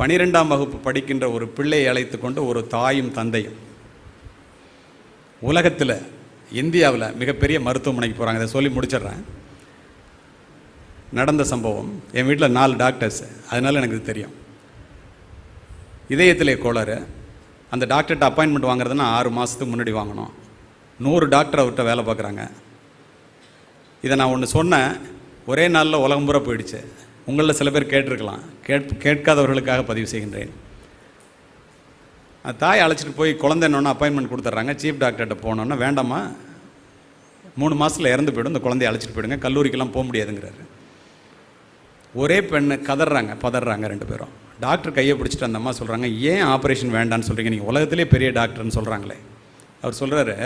பனிரெண்டாம் வகுப்பு படிக்கின்ற ஒரு பிள்ளையை அழைத்து கொண்டு ஒரு தாயும் தந்தையும். உலகத்தில் இந்தியாவில் மிகப்பெரிய மருத்துவமனைக்கு போகிறாங்க இதை சொல்லி முடிச்சிடுறேன். நடந்த சம்பவம். என் வீட்டில் நாலு டாக்டர்ஸ் அதனால் எனக்கு இது தெரியும். இதயத்திலே கோளாறு. அந்த டாக்டர்கிட்ட அப்பாயின்மெண்ட் வாங்குறதுன்னா ஆறு மாதத்துக்கு முன்னாடி வாங்கணும். நூறு டாக்டர் அவர்கிட்ட வேலை பார்க்குறாங்க. இதை நான் ஒன்று சொன்னேன். ஒரே நாளில் உலகம் பூரா போயிடுச்சு. உங்களில் சில பேர் கேட்டிருக்கலாம். கேட் கேட்காதவர்களுக்காக பதிவு செய்கின்றேன். அந்த தாய் அழைச்சிட்டு போய் குழந்தை என்னொன்று அப்பாயின்மெண்ட் கொடுத்துட்றாங்க. சீஃப் டாக்டர்கிட்ட போனோன்னா வேண்டாமா மூணு மாதத்தில் இறந்து போயிடும். இந்த குழந்தைய அழைச்சிட்டு போயிடுங்க. கல்லூரிக்கெல்லாம் போக முடியாதுங்கிறாரு. ஒரே பெண்ணு கதறாங்க பதறாங்க ரெண்டு பேரும். டாக்டர் கையை பிடிச்சிட்டு அந்த அம்மா சொல்கிறாங்க ஏன் ஆப்ரேஷன் வேண்டான்னு சொல்கிறீங்க நீங்கள் உலகத்திலே பெரிய டாக்டர்னு சொல்கிறாங்களே அவர் சொல்கிறாரு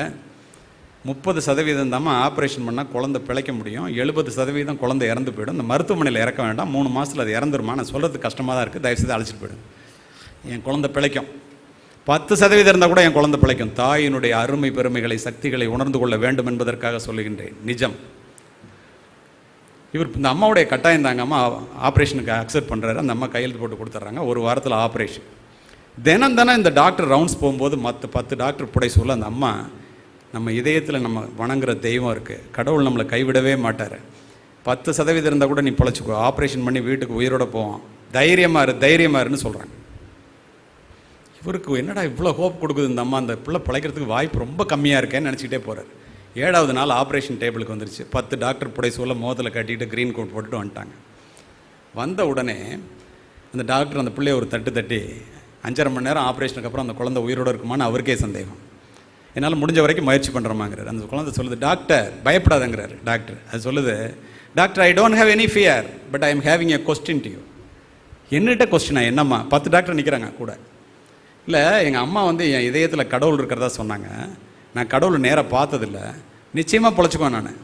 முப்பது சதவீதம் தான் ஆப்ரேஷன் பண்ணால் குழந்தை பிழைக்க முடியும். எழுபது சதவீதம் குழந்தை இறந்து போயிடும். இந்த மருத்துவமனையில் இறக்க வேண்டாம். மூணு மாதத்தில் அது இறந்துருமா? நான் சொல்கிறது கஷ்டமாக தான் இருக்குது தயவுசெய்து அழைச்சிட்டு போயிடும் என் குழந்தை பிழைக்கும். பத்து சதவீதம் இருந்தால் கூட என் குழந்தை பிழைக்கும். தாயினுடைய அருமை பெருமைகளை சக்திகளை உணர்ந்து கொள்ள வேண்டும் என்பதற்காக சொல்லுகின்றேன். நிஜம். இவர் இந்த அம்மாவுடைய கட்டாயம் தாங்க அம்மா ஆப்ரேஷனுக்கு அக்செப்ட் பண்ணுறாரு அந்த அம்மா கையெழுத்து போட்டு கொடுத்துட்றாங்க. ஒரு வாரத்தில் ஆப்ரேஷன். தினம் தானே இந்த டாக்டர் ரவுண்ட்ஸ் போகும்போது மற்ற பத்து டாக்டர் புடை சொல்ல அந்த அம்மா நம்ம இதயத்தில் நம்ம வணங்குற தெய்வம் இருக்குது கடவுள் நம்மளை கைவிடவே மாட்டார். பத்து சதவீதம் இருந்தால் கூட நீ பொழைச்சிக்கோ. ஆப்ரேஷன் பண்ணி வீட்டுக்கு உயிரோட போவோம் தைரியமாக இரு தைரியமாக இருன்னு சொல்கிறாங்க இவருக்கு என்னடா இவ்வளோ ஹோப் கொடுக்குது இந்த அம்மா? அந்த பிள்ளை பிழைக்கிறதுக்கு வாய்ப்பு ரொம்ப கம்மியாக இருக்கேன்னு நினச்சிக்கிட்டே போகிறார் ஏழாவது நாள் ஆப்ரேஷன் டேபிளுக்கு வந்துருச்சு. பத்து டாக்டர் புடைசூல சொல்ல கட்டிட்டு க்ரீன் கோட் போட்டுட்டு வந்துட்டாங்க. வந்த உடனே அந்த டாக்டர் அந்த பிள்ளைய ஒரு தட்டு தட்டி அஞ்சரை மணி நேரம் ஆப்ரேஷனுக்கு அப்புறம் அந்த குழந்தை உயிரோடு இருக்குமான்னு அவருக்கே சந்தேகம். என்னால் முடிஞ்ச வரைக்கும் முயற்சி பண்ணுறோமாங்கிறார் அந்த குழந்தை சொல்லுது டாக்டர் பயப்படாதங்கிறார் டாக்டர். அது சொல்லுது doctor I don't have any fear but I am having a question to you என்னட்ட கொஸ்டினா என்னம்மா? பத்து டாக்டர் நிற்கிறாங்க கூட. இல்லை எங்கள் அம்மா வந்து என் இதயத்தில் கடவுள் இருக்கிறதா சொன்னாங்க. நான் கடவுளை நேராக பார்த்ததில்ல. நிச்சயமாக பொழைச்சிக்குவேன் நான்.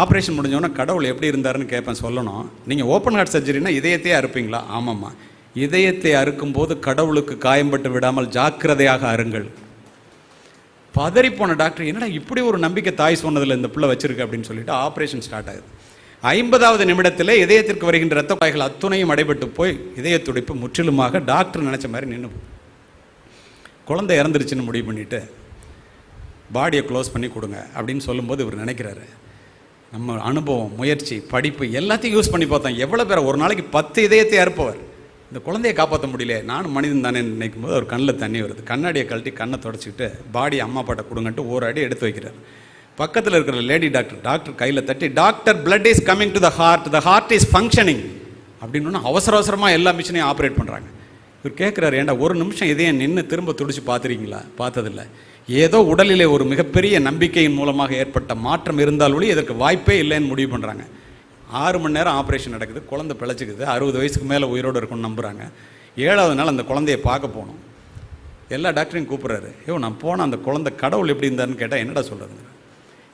ஆப்ரேஷன் முடிஞ்சோன்னே கடவுள் எப்படி இருந்தாருன்னு கேட்பேன் சொல்லணும். நீங்கள் ஓப்பன் ஹார்ட் சர்ஜரினா இதயத்தையே அறுப்பீங்களா? ஆமாம்மா. இதயத்தை அறுக்கும்போது கடவுளுக்கு காயம்பட்டு விடாமல் ஜாக்கிரதையாக அருங்கள். பதறிப்போன டாக்டர் என்னடா இப்படி ஒரு நம்பிக்கை தாய் சொன்னதில் இந்த பிள்ளை வச்சிருக்கு? அப்படின்னு சொல்லிட்டு ஆப்ரேஷன் ஸ்டார்ட் ஆகுது. ஐம்பதாவது நிமிடத்தில் இதயத்திற்கு வருகின்ற ரத்த குழாய்கள் அத்துணையும் அடைபட்டு போய் இதய துடிப்பு முற்றிலுமாக டாக்டர் நினச்ச மாதிரி நின்று குழந்தை இறந்துருச்சுன்னு முடிவு பண்ணிட்டு பாடியை க்ளோஸ் பண்ணி கொடுங்க அப்படின்னு சொல்லும்போது இவர் நினைக்கிறாரு. நம்ம அனுபவம் முயற்சி படிப்பு எல்லாத்தையும் யூஸ் பண்ணி பார்த்தோம். எவ்வளோ பேர் ஒரு நாளைக்கு பத்து இதயத்தை அறுப்பவர். இந்த குழந்தையை காப்பாற்ற முடியல. நானும் மனிதன் தானே நினைக்கும் போது அவர் கண்ணில் தண்ணி வருது. கண்ணாடியை கழட்டி கண்ணை தொடச்சிக்கிட்டு பாடி அம்மா பாட்ட கொடுங்கன்ட்டு ஒரு அடி எடுத்து வைக்கிறார். பக்கத்தில் இருக்கிற லேடி டாக்டர் டாக்டர் கையில் தட்டி doctor blood is coming to the heart the heart is functioning அப்படின்னு அவசர அவசரமாக எல்லா மிஷினையும் ஆப்ரேட் பண்ணுறாங்க இவர் கேட்குறாரு ஏன்டா ஒரு நிமிஷம் இதயம் நின்று திரும்ப துடிச்சு பார்த்துறீங்களா பார்த்ததில்ல. ஏதோ உடலிலே ஒரு மிகப்பெரிய நம்பிக்கையின் மூலமாக ஏற்பட்ட மாற்றம் இருந்தால் ஒளி இதற்கு வாய்ப்பே இல்லைன்னு முடிவு பண்ணுறாங்க ஆறு மணி நேரம் ஆப்ரேஷன் நடக்குது குழந்தை பிழைச்சிக்குது அறுபது வயசுக்கு மேலே உயிரோடு இருக்கும்னு நம்புகிறாங்க ஏழாவது நாள் அந்த குழந்தைய பார்க்க போகணும். எல்லா டாக்டரையும் கூப்பிட்றாரு. ஐயோ நான் போனேன் அந்த குழந்தை கடவுள் எப்படி இருந்தாருன்னு கேட்டால் என்னடா சொல்கிறதுங்க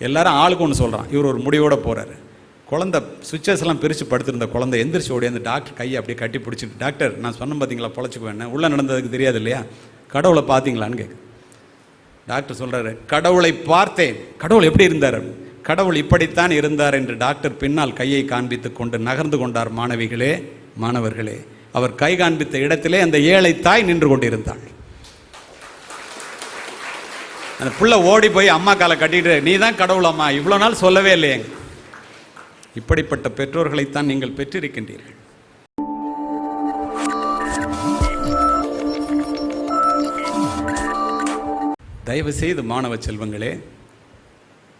எல்லாரும் ஆளுக்கு ஒன்று சொல்கிறான் இவர் ஒரு முடிவோடு போகிறாரு குழந்தை சுவிச்சஸ் எல்லாம் பிரித்து படுத்திருந்த குழந்தை எந்திரிச்சு ஓடி அந்த டாக்டர் கையை அப்படியே கட்டி பிடிச்சிட்டு டாக்டர் நான் சொன்னேன் பார்த்தீங்களா பொழைச்சிக்குவேன் உள்ளே நடந்ததுக்கு தெரியாது இல்லையா? கடவுளை பார்த்தீங்களான்னு கேட்கு டாக்டர் சொல்கிறாரு கடவுளை பார்த்தேன். கடவுள் எப்படி இருந்தார்? கடவுள் இப்படித்தான் இருந்தார் என்று டாக்டர் பின்னால் கையை காண்பித்து கொண்டு நகர்ந்து கொண்டார் மாணவிகளே மாணவர்களே. அவர் கை காண்பித்த இடத்திலே அந்த ஏழை தாய் நின்று கொண்டிருந்தாள். அந்த புள்ள ஓடி போய் அம்மா காலை கட்டிட்டு நீ தான் கடவுள் அம்மா இவ்வளோ நாள் சொல்லவே இல்லையே. இப்படிப்பட்ட பெற்றோர்களைத்தான் நீங்கள் பெற்றிருக்கின்றீர்கள். தயவு செய்து மாணவ செல்வங்களே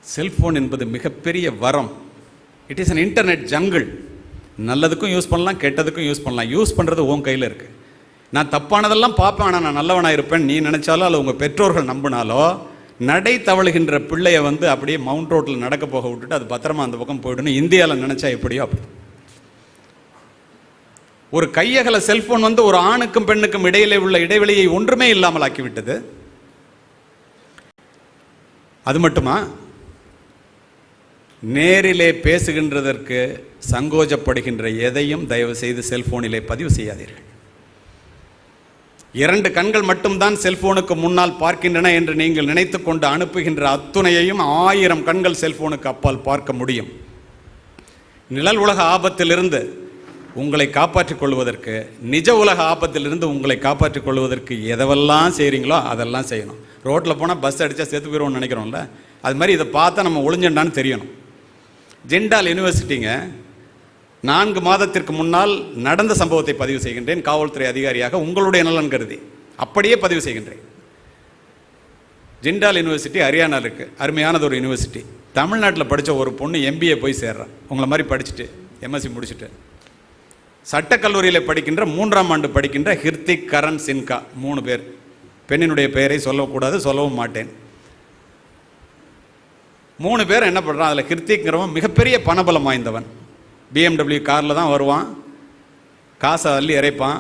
செல்ஃபோன் என்பது மிகப்பெரிய வரம். It is an internet jungle நல்லதுக்கும் use பண்ணலாம் கெட்டதுக்கும் யூஸ் பண்ணலாம். யூஸ் பண்ணுறது உன் கையில் இருக்குது நான் தப்பானதெல்லாம் பார்ப்பேன் ஆனால் நான் நல்லவனாக இருப்பேன். நீ நினச்சாலோ அல்ல உங்கள் பெற்றோர்கள் நம்பினாலோ நடை தவழுகின்ற பிள்ளையை வந்து அப்படியே மவுண்ட் ரோட்டில் நடக்க போக விட்டுட்டு அது பத்திரமா அந்த பக்கம் போயிடணும் இந்தியாவில் நினச்சா எப்படியோ அப்படி. ஒரு கையகல செல்ஃபோன் வந்து ஒரு ஆணுக்கும் பெண்ணுக்கும் இடையிலே உள்ள இடைவெளியை ஒன்றுமே இல்லாமல் ஆக்கிவிட்டது. அது மட்டுமா? நேரிலே பேசுகின்றதற்கு சங்கோஜப்படுகின்ற எதையும் தயவு செய்து செல்போனிலே பதிவு செய்யாதீர்கள். இரண்டு கண்கள் மட்டும்தான் செல்போனுக்கு முன்னால் பார்க்கின்றன என்று நீங்கள் நினைத்து கொண்டு அனுப்புகின்ற அத்துணையையும் ஆயிரம் கண்கள் செல்போனுக்கு அப்பால் பார்க்க முடியும். நிழல் உலக ஆபத்திலிருந்து உங்களை காப்பாற்றிக் கொள்வதற்கு நிஜ உலக ஆபத்திலிருந்து உங்களை காப்பாற்றிக் கொள்வதற்கு எதவெல்லாம் செய்கிறீங்களோ அதெல்லாம் செய்யணும். ரோட்டில் போனால் பஸ் அடித்தா செத்து போயிடுவோம்னு நினைக்கிறோம்ல? அது மாதிரி இதை பார்த்தா நம்ம ஒளிஞ்சண்டான்னு தெரியணும். ஜெண்டால் யூனிவர்சிட்டிங்க நான்கு மாதத்திற்கு முன்னால் நடந்த சம்பவத்தை பதிவு செய்கின்றேன். காவல்துறை அதிகாரியாக உங்களுடைய நலன் கருதி அப்படியே பதிவு செய்கின்றேன். ஜெண்டால் யூனிவர்சிட்டி ஹரியானா இருக்கு. அருமையானது ஒரு யூனிவர்சிட்டி. தமிழ்நாட்டில் படித்த ஒரு பொண்ணு எம்பிஏ போய் சேர்றான். உங்களை மாதிரி படிச்சுட்டு எம்எஸ்சி முடிச்சுட்டு. சட்டக்கல்லூரியில் படிக்கின்ற மூன்றாம் ஆண்டு படிக்கின்ற ஹிர்திக் கரண் சின்கா மூணு பேர். பெண்ணினுடைய பெயரை சொல்லக்கூடாது சொல்லவும் மாட்டேன். மூணு பேர் என்ன பண்ணுறான் அதில் ஹிர்திக்ங்கிறவன் மிகப்பெரிய பணபலம் வாய்ந்தவன். பிஎம்டபிள்யூ காரில் தான் வருவான். காசை அள்ளி இறைப்பான்.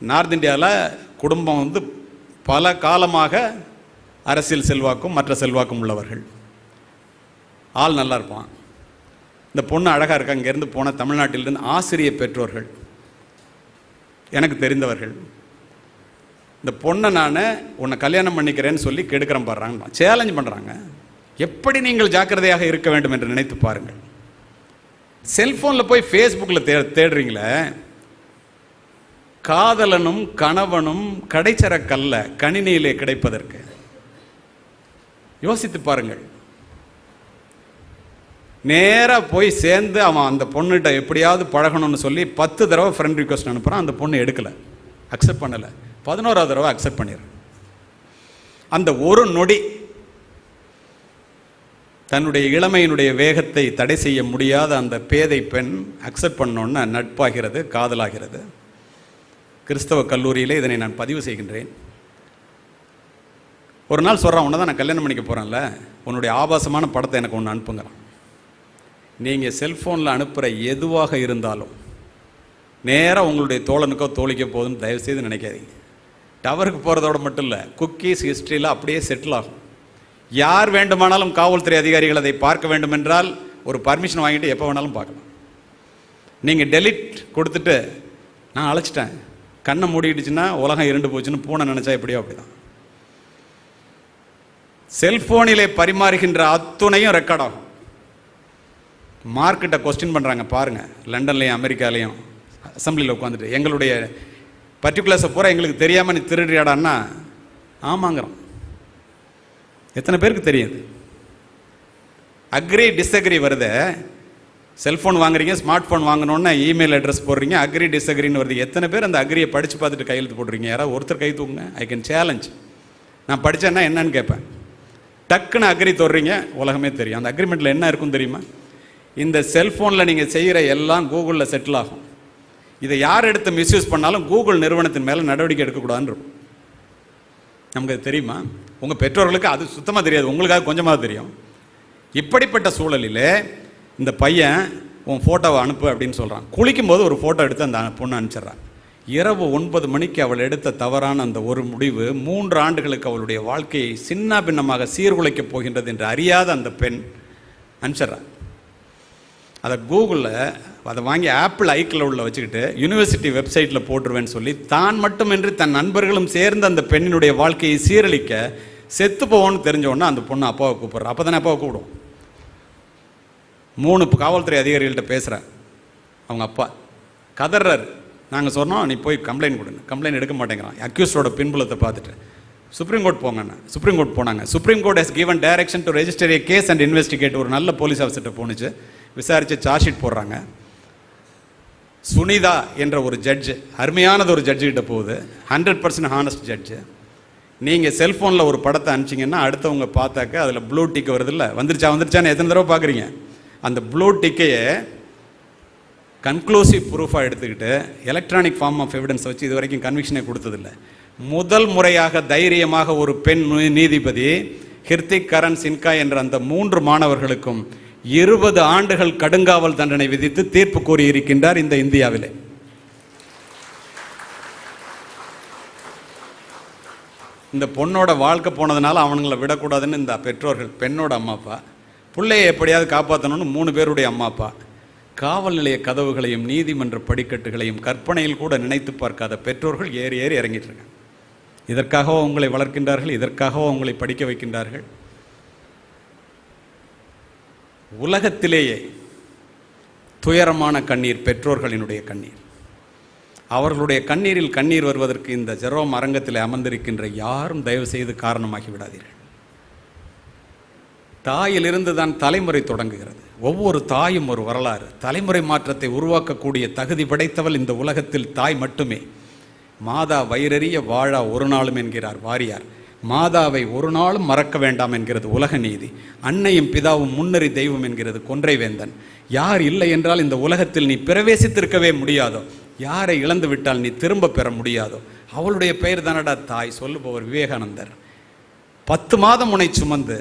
நார்த் இந்தியாவில் குடும்பம் வந்து பல காலமாக அரசியல் செல்வாக்கும் மற்ற செல்வாக்கும் உள்ளவர்கள். ஆள் நல்லா இருப்பான். இந்த பொண்ணு அழகாக இருக்கா? இங்கேருந்து போன தமிழ்நாட்டிலிருந்து ஆசிரிய பெற்றோர்கள். எனக்கு தெரிந்தவர்கள். இந்த பொண்ணை நான் உன்னை கல்யாணம் பண்ணிக்கிறேன்னு சொல்லி கெடுக்கிறேன் பாடுறாங்க சேலஞ்ச் பண்ணுறாங்க எப்படி நீங்கள் ஜாக்கிரதையாக இருக்க வேண்டும் என்று நினைத்து பாருங்கள். செல்போனில் போய் ஃபேஸ்புக்கில் தே தேடுறீங்களே? காதலனும் கணவனும் கடைச்சரக்கல்ல கணினியிலே கிடைப்பதற்கு. யோசித்து பாருங்கள். நேராக போய் சேர்ந்து அவன் அந்த பொண்ணுகிட்ட எப்படியாவது பழகணும்னு சொல்லி பத்து தடவை ஃப்ரெண்ட் ரிக்வஸ்ட் அனுப்புகிறான் அந்த பொண்ணு எடுக்கலை. அக்செப்ட் பண்ணலை. பதினோராவது தடவை அக்செப்ட் பண்ணிடுறேன். அந்த ஒரு நொடி தன்னுடைய இளமையினுடைய வேகத்தை தடை செய்ய முடியாத அந்த பேதை பெண் அக்செப்ட் பண்ணோன்னு நட்பாகிறது காதலாகிறது. கிறிஸ்தவ கல்லூரியிலே இதனை நான் பதிவு செய்கின்றேன். ஒரு நாள் சொல்கிறான் உன்னை தான் நான் கல்யாணம் பண்ணிக்க போகிறேன்ல உன்னுடைய ஆபாசமான படத்தை எனக்கு ஒன்று அனுப்புங்கிறான். நீங்கள் செல்ஃபோனில் அனுப்புகிற எதுவாக இருந்தாலும் நேராக உங்களுடைய தோழனுக்கோ தோழிக்கோ போதுன்னு தயவுசெய்து நினைக்காதீங்க. டவருக்கு போகிறதோட மட்டும் இல்லை குக்கீஸ் ஹிஸ்ட்ரியில் அப்படியே செட்டில் ஆகும். யார் வேண்டுமானாலும் காவல்துறை அதிகாரிகள் அதை பார்க்க வேண்டும் என்றால் ஒரு பர்மிஷன் வாங்கிட்டு எப்போ வேணாலும் பார்க்கலாம். நீங்கள் டெலிட் கொடுத்துட்டு நான் அழைச்சிட்டேன். கண்ணை மூடிக்கிட்டுச்சுன்னா உலகம் இருண்டு போச்சுன்னு பூனை நினச்சா எப்படியோ அப்படிதான். செல்போனிலே பரிமாறுகின்ற அத்துணையும் ரெக்கார்ட் ஆகும். மார்க்கிட்ட கொஸ்டின் பண்ணுறாங்க பாருங்கள் லண்டன்லேயும் அமெரிக்காலேயும் அசம்பிளியில் உட்காந்துட்டு எங்களுடைய பர்டிகுலர்ஸை பூரா எங்களுக்கு தெரியாமல் நீ திருடுறியாடான்னா? ஆமாங்கிறோம். எத்தனை பேருக்கு தெரியுது அக்ரி டிஸ்அக்ரி வருது. செல்ஃபோன் வாங்குறீங்க ஸ்மார்ட் ஃபோன் வாங்கணுன்னா இமெயில் அட்ரஸ் போடுறீங்க அக்ரி டிஸ்அக்ரின்னு வருது. எத்தனை பேர் அந்த அக்ரியை படித்து பார்த்துட்டு கையெழுத்து போடுறீங்க யாராவது ஒருத்தர் கை தூக்குங்க. ஐ கேன் சேலஞ்ச் நான் படித்தேன்னா என்னன்னு கேட்பேன். டக்குன்னு அக்ரி தொடுறீங்க உலகமே தெரியும். அந்த அக்ரிமெண்ட்டில் என்ன இருக்கும் தெரியுமா? இந்த செல்ஃபோனில் நீங்கள் செய்கிற எல்லாம் கூகுளில் செட்டில் ஆகும். இதை யார் எடுத்து மிஸ்யூஸ் பண்ணாலும் கூகுள் நிறுவனத்தின் மேலே நடவடிக்கை எடுக்கக்கூடாதுன்னு இருக்கும். நமக்கு அது தெரியுமா? உங்கள் பெற்றோர்களுக்கு அது சுத்தமாக தெரியாது. உங்களுக்காக கொஞ்சமாக தெரியும். இப்படிப்பட்ட சூழலில் இந்த பையன் உன் ஃபோட்டோவை அனுப்பு அப்படின்னு சொல்கிறான் குளிக்கும்போது ஒரு ஃபோட்டோ எடுத்து அந்த பொண்ணு அனுப்பிச்சிட்றான். இரவு ஒன்பது மணிக்கு அவள் எடுத்த தவறான அந்த ஒரு முடிவு மூன்று ஆண்டுகளுக்கு அவளுடைய வாழ்க்கையை சின்ன பின்னமாக சீர்குலைக்கப் போகின்றது என்று அறியாத அந்த பெண் அனுப்பிச்சிட்றான். அதை கூகுளில் அதை வாங்கி ஆப்பிள் ஐக்கிளவுடில் வச்சுக்கிட்டு யூனிவர்சிட்டி வெப்சைட்டில் போட்டுருவேன்னு சொல்லி தான் மட்டுமின்றி தன் நண்பர்களும் சேர்ந்து அந்த பெண்ணினுடைய வாழ்க்கையை சீரழிக்க செத்து போவோன்னு தெரிஞ்சவொடனே அந்த பொண்ணு அப்பாவை கூப்பிட்றா. அப்போ தானே அப்பாவை கூப்பிடும். மூணு காவல்துறை அதிகாரிகள்கிட்ட பேசுகிறேன் அவங்க அப்பா கதறார் நாங்கள் சொன்னோம் நீ போய் கம்ப்ளைண்ட் கொடுங்க கம்ப்ளைண்ட் எடுக்க மாட்டேங்கிறான். அக்யூஸ்டோட பின்புலத்தை பார்த்துட்டு சுப்ரீம் கோர்ட் போங்கண்ணா. சுப்ரீம் கோர்ட் போனாங்க. Supreme court has given direction to register a case and investigate ஒரு நல்ல போலீஸ் ஆஃபீஸர்கிட்ட போணுச்சு. விசாரித்து சார்ஜ் ஷீட் போடுறாங்க. சுனிதா என்ற ஒரு ஜட்ஜு அருமையானது ஒரு ஜட்ஜு கிட்ட போகுது. ஹண்ட்ரட் பர்சன்ட் ஹானஸ்ட் ஜட்ஜு நீங்கள் செல்ஃபோனில் ஒரு படத்தை அனுப்பிச்சிங்கன்னா அடுத்தவங்க பார்த்தாக்க அதில் ப்ளூ டிக் வருதில்ல வந்துருச்சா வந்துருச்சான்னு எத்தனை தடவை பார்க்குறீங்க? அந்த ப்ளூ டிக்கையே கன்க்ளூசிவ் ப்ரூஃபாக எடுத்துக்கிட்டு எலக்ட்ரானிக் ஃபார்ம் ஆஃப் எவிடன்ஸ் வச்சு இது வரைக்கும் கன்விக்ஷனே கொடுத்ததில்ல. முதல் முறையாக தைரியமாக ஒரு பெண் நீதிபதி ஹிர்திக் கரண் சின்கா என்ற அந்த மூன்று மாணவர்களுக்கும் இருபது ஆண்டுகள் கடுங்காவல் தண்டனை விதித்து தீர்ப்பு கூறியிருக்கின்றார் இந்த இந்தியாவிலே. இந்த பொண்ணோட வாழ்க்கை போனதுனால அவனுங்களை விடக்கூடாதுன்னு இந்த பெற்றோர்கள் பெண்ணோட அம்மா அப்பா. பிள்ளையை எப்படியாவது காப்பாற்றணும்னு மூணு பேருடைய அம்மா அப்பா. காவல் நிலைய கதவுகளையும் நீதிமன்ற படிக்கட்டுகளையும் கற்பனையில் கூட நினைத்து பார்க்காத பெற்றோர்கள் ஏறி ஏறி இறங்கிட்டு இருக்காங்க. இதற்காகவோ உங்களை வளர்க்கின்றார்கள் இதற்காகவோ உங்களை படிக்க வைக்கின்றார்கள். உலகத்திலேயே துயரமான கண்ணீர் பெற்றோர்களினுடைய கண்ணீர். அவர்களுடைய கண்ணீரில் கண்ணீர் வருவதற்கு இந்த ஜெரோம் அரங்கத்தில் அமர்ந்திருக்கின்ற யாரும் தயவு செய்து காரணமாகி விடாதீர்கள். தாயிலிருந்து தான் தலைமுறை தொடங்குகிறது. ஒவ்வொரு தாயும் ஒரு வரலாறு. தலைமுறை மாற்றத்தை உருவாக்கக்கூடிய தகுதி படைத்தவள் இந்த உலகத்தில் தாய் மட்டுமே. மாதா வயிறறிய வாழா ஒரு நாளும் என்கிறார் வாரியார். மாதாவை ஒரு நாளும் மறக்க வேண்டாம் என்கிறது உலக நீதி. அன்னையும் பிதாவும் முன்னறி தெய்வம் என்கிறது கொன்றை வேந்தன். யார் இல்லை என்றால் இந்த உலகத்தில் நீ பிரவேசித்திருக்கவே முடியாதோ. யாரை இழந்து விட்டால் நீ திரும்ப பெற முடியாதோ. அவளுடைய பெயர் தானடா தாய் சொல்லுபவர் விவேகானந்தர். பத்து மாதம் உன்னை சுமந்து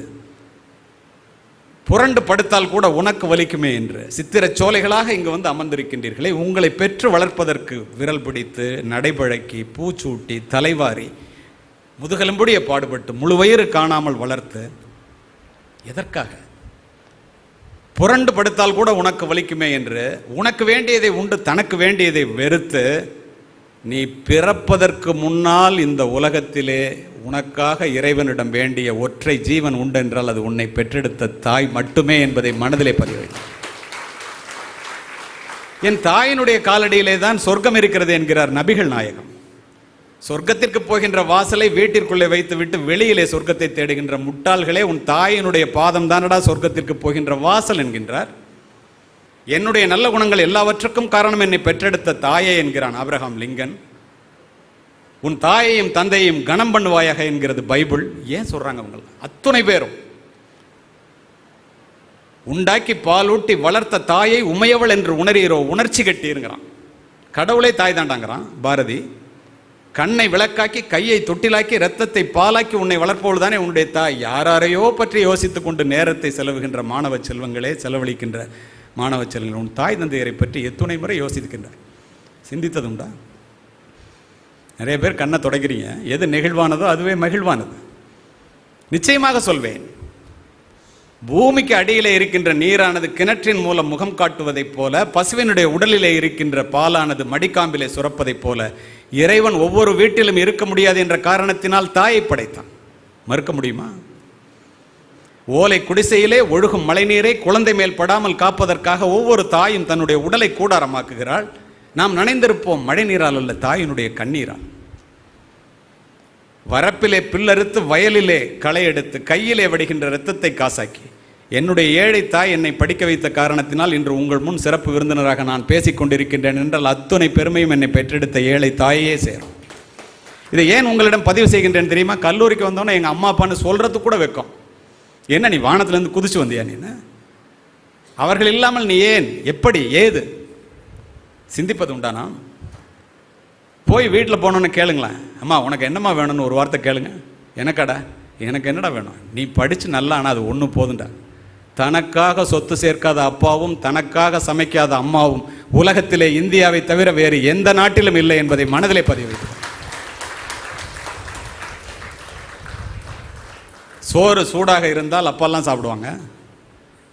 புரண்டு படுத்தால் கூட உனக்கு வலிக்குமே என்று சித்திரச் சோலைகளாக இங்கு வந்து அமர்ந்திருக்கின்றீர்களே உங்களை பெற்று வளர்ப்பதற்கு விரல் பிடித்து நடைபழக்கி பூச்சூட்டி தலைவாரி முதுகெலும்புடைய பாடுபட்டு முழு வயிறு காணாமல் வளர்த்து எதற்காக? புரண்டு படுத்தால் கூட உனக்கு வலிக்குமே என்று உனக்கு வேண்டியதை உண்டு தனக்கு வேண்டியதை வெறுத்து நீ பிறப்பதற்கு முன்னால் இந்த உலகத்திலே உனக்காக இறைவனிடம் வேண்டிய ஒற்றை ஜீவன் உண்டு என்றால் அது உன்னை பெற்றெடுத்த தாய் மட்டுமே என்பதை மனதிலே பதிவு என் தாயினுடைய காலடியிலே தான் சொர்க்கம் இருக்கிறது என்கிறார் நபிகள் நாயகம். சொர்க்கத்திற்கு போகின்ற வாசலை வீட்டிற்குள்ளே வைத்துவிட்டு வெளியிலே சொர்க்கத்தை தேடுகின்ற முட்டாள்களே உன் தாயினுடைய பாதம் தானடா சொர்க்கத்திற்கு போகின்ற வாசல் என்கின்றார். என்னுடைய நல்ல குணங்கள் எல்லாவற்றுக்கும் காரணம் என்னை பெற்றெடுத்த தாயே என்கிறான் ஆபிரகாம் லிங்கன். உன் தாயையும் தந்தையையும் கனம் பண்ணுவாயாக என்கிறது பைபிள். ஏன் சொல்றாங்க அவங்க? அத்துணை பேரும். உண்டாக்கி பாலூட்டி வளர்த்த தாயை உமையவள் என்று உணர்கிறோ உணர்ச்சி கட்டியிருங்கிறான் கடவுளே தாய் தாண்டாங்கிறான் பாரதி. கண்ணை விளக்காக்கி கையை தொட்டிலாக்கி ரத்தத்தை பாலாக்கி உன்னை வளர்ப்போல் தானே உன்னுடைய தாய். யாராரையோ பற்றி யோசித்து கொண்டு நேரத்தை செலவுகின்ற மாணவ செல்வங்களே செலவழிக்கின்ற மாணவ செல்வங்கள். உன் தாய் தந்தையரை பற்றி எத்துணை முறை யோசிக்கின்றார் சிந்தித்ததுண்டா? நிறைய பேர் கண்ணை தொடக்கிறீங்க. எது நெகிழ்வானதோ அதுவே மகிழ்வானது. நிச்சயமாக சொல்வேன். பூமிக்கு அடியிலே இருக்கின்ற நீரானது கிணற்றின் மூலம் முகம் காட்டுவதைப் போல பசுவினுடைய உடலிலே இருக்கின்ற பாலானது மடிக்காம்பிலே சுரப்பதைப் போல இறைவன் ஒவ்வொரு வீட்டிலும் இருக்க முடியாது என்ற காரணத்தினால் தாயை படைத்தான். மறுக்க முடியுமா? ஓலை குடிசையிலே ஒழுகும் மழைநீரை குழந்தை மேல் படாமல் காப்பதற்காக ஒவ்வொரு தாயும் தன்னுடைய உடலை கூடாரமாக்குகிறாள். நாம் நனைந்திருப்போம் மழை நீரால் அல்ல தாயினுடைய கண்ணீரால். வரப்பிலே பில்லறுத்து வயலிலே களை எடுத்து கையிலே வடிகின்ற இரத்தத்தை காசாக்கி. என்னுடைய ஏழை தாய் என்னை படிக்க வைத்த காரணத்தினால் இன்று உங்கள் முன் சிறப்பு விருந்தினராக நான் பேசிக் கொண்டிருக்கின்றேன் என்றால் அத்துணை பெருமையும் என்னை பெற்றெடுத்த ஏழை தாயே சேரும். இதை ஏன் உங்களிடம் பதிவு செய்கின்றேன் தெரியுமா? கல்லூரிக்கு வந்தோன்னே எங்கள் அம்மா அப்பான்னு சொல்கிறதுக்கு கூட வைக்கும். என்ன நீ வானத்துலேருந்து குதிச்சு வந்தியா நீன்னு அவர்கள் இல்லாமல் நீ ஏன்? எப்படி? ஏது? சிந்திப்பது உண்டானா போய் வீட்டில் போனோன்னு கேளுங்களேன். அம்மா உனக்கு என்னம்மா வேணும்னு ஒரு வார்த்தை கேளுங்க. எனக்காடா எனக்கு என்னடா வேணும்? நீ படித்து நல்லா ஆனால் அது ஒன்று போதுண்டா. தனக்காக சொத்து சேர்க்காத அப்பாவும் தனக்காக சமைக்காத அம்மாவும் உலகத்திலே இந்தியாவை தவிர வேறு எந்த நாட்டிலும் இல்லை என்பதை மனதிலே பதிவு சோறு சூடாக இருந்தால் அப்பெல்லாம் சாப்பிடுவாங்க.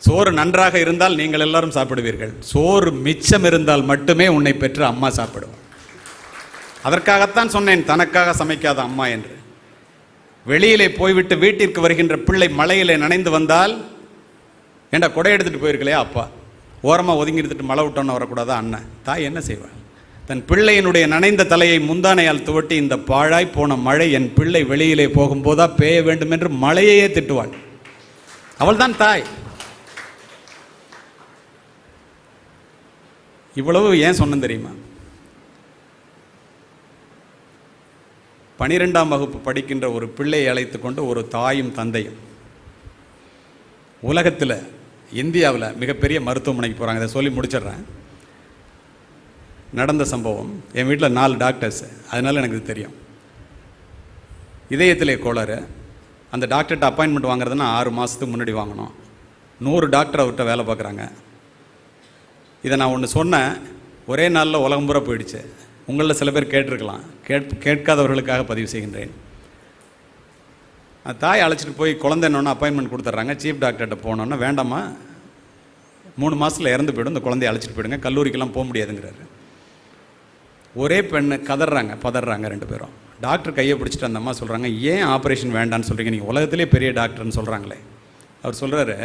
சோறு நன்றாக இருந்தால் நீங்கள் எல்லாரும் சாப்பிடுவீர்கள். சோறு மிச்சம் இருந்தால் மட்டுமே உன்னை பெற்று அம்மா சாப்பிடுவார் அதற்காகத்தான் சொன்னேன் தனக்காக சமைக்காத அம்மா என்று. வெளியிலே போய்விட்டு வீட்டிற்கு வருகின்ற பிள்ளை மழையிலே நனைந்து வந்தால் ஏண்டா கொடை எடுத்துட்டு போயிருக்கலையா அப்பா? ஓரமாக ஒதுங்கி எடுத்துட்டு மழை விட்டோன்னு வரக்கூடாதா அண்ணன் தாய் என்ன செய்வாள் தன் பிள்ளையினுடைய நனைந்த தலையை முந்தானையால் துவட்டி இந்த பாழாய் போன மழை என் பிள்ளை வெளியிலே போகும்போதா பேய வேண்டும் என்று மழையையே திட்டுவாள். அவள்தான் தாய். இவ்வளவு ஏன் சொன்னேன் தெரியுமா? பனிரெண்டாம் வகுப்பு படிக்கின்ற ஒரு பிள்ளையை அழைத்து கொண்டு ஒரு தாயும் தந்தையும். உலகத்தில் இந்தியாவில் மிகப்பெரிய மருத்துவமனைக்கு போகிறாங்க இதை சொல்லி முடிச்சிடுறேன். நடந்த சம்பவம். என் வீட்டில் நாலு டாக்டர்ஸ். அதனால எனக்கு இது தெரியும். இதயத்திலே கோளாறு. அந்த டாக்டர்கிட்ட அப்பாயின்மெண்ட் வாங்குறதுன்னா ஆறு மாதத்துக்கு முன்னாடி வாங்கணும். நூறு டாக்டர் அவர்கிட்ட வேலை பார்க்குறாங்க. இதை நான் ஒன்று சொன்னேன். ஒரே நாளில் உலகம் பூரா போயிடுச்சு. உங்களில் சில பேர் கேட்டிருக்கலாம். கேட் கேட்காதவர்களுக்காக பதிவு செய்கின்றேன். தாய் அழைச்சிட்டு போய் குழந்தைன்னு அப்பாயின்மெண்ட் கொடுத்துட்றாங்க. சீஃப் டாக்டர்கிட்ட போனோன்னா வேண்டாமா மூணு மாதத்தில் இறந்து போயிடும். இந்த குழந்தைய அழைச்சிட்டு போயிடுங்க. கல்லூரிக்கெல்லாம் போக முடியாதுங்கிறாரு. ஒரே பெண்ணு கதறாங்க பதறாங்க ரெண்டு பேரும். டாக்டர் கையை பிடிச்சிட்டு அந்த அம்மா சொல்கிறாங்க ஏன் ஆப்ரேஷன் வேண்டான்னு சொல்கிறீங்க நீங்கள் உலகத்திலே பெரிய டாக்டர்னு சொல்கிறாங்களே அவர் சொல்கிறாரு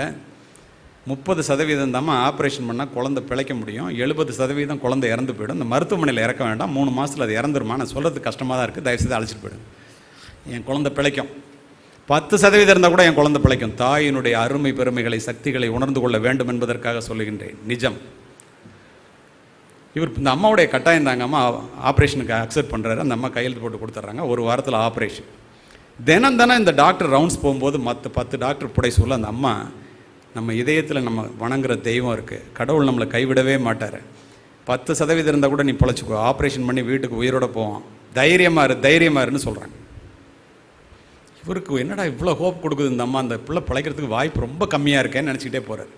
முப்பது சதவீதம் தான் ஆப்ரேஷன் பண்ணால் குழந்தை பிழைக்க முடியும். எழுபது சதவீதம் குழந்தை இறந்து போயிடும். இந்த மருத்துவமனையில் இறக்க வேண்டாம். மூணு மாதத்தில் அது இறந்துருமா? நான் சொல்கிறது கஷ்டமாக தான் இருக்குது தயவுசெய்து அழைச்சிட்டு போயிடும் என் குழந்தை பிழைக்கும். பத்து சதவீதம் இருந்தால் கூட என் குழந்தை பிழைக்கும். தாயினுடைய அருமை பெருமைகளை சக்திகளை உணர்ந்து கொள்ள வேண்டும் என்பதற்காக சொல்லுகின்றேன். நிஜம். இவர் இந்த அம்மாவுடைய கட்டாயம் தாங்க அம்மா ஆப்ரேஷனுக்கு அக்செப்ட் பண்ணுறாரு அந்த அம்மா கையெழுத்து போட்டு கொடுத்துட்றாங்க. ஒரு வாரத்தில் ஆப்ரேஷன் தினம் தானே இந்த டாக்டர் ரவுண்ட்ஸ் போகும்போது மற்ற பத்து டாக்டர் புடை சொல்ல அந்த அம்மா நம்ம இதயத்தில் நம்ம வணங்குற தெய்வம் இருக்குது கடவுள் நம்மளை கைவிடவே மாட்டார். பத்து சதவீதம் இருந்தால் கூட நீ பிழைச்சிக்கோ. ஆப்ரேஷன் பண்ணி வீட்டுக்கு உயிரோட போவோம் தைரியமாக இரு தைரியமாக இருன்னு சொல்கிறாங்க இவருக்கு என்னடா இவ்வளோ ஹோப் கொடுக்குது இந்த அம்மா? அந்த பிள்ளை பிழைக்கிறதுக்கு வாய்ப்பு ரொம்ப கம்மியாக இருக்கேன்னு நினச்சிக்கிட்டே போகிறார்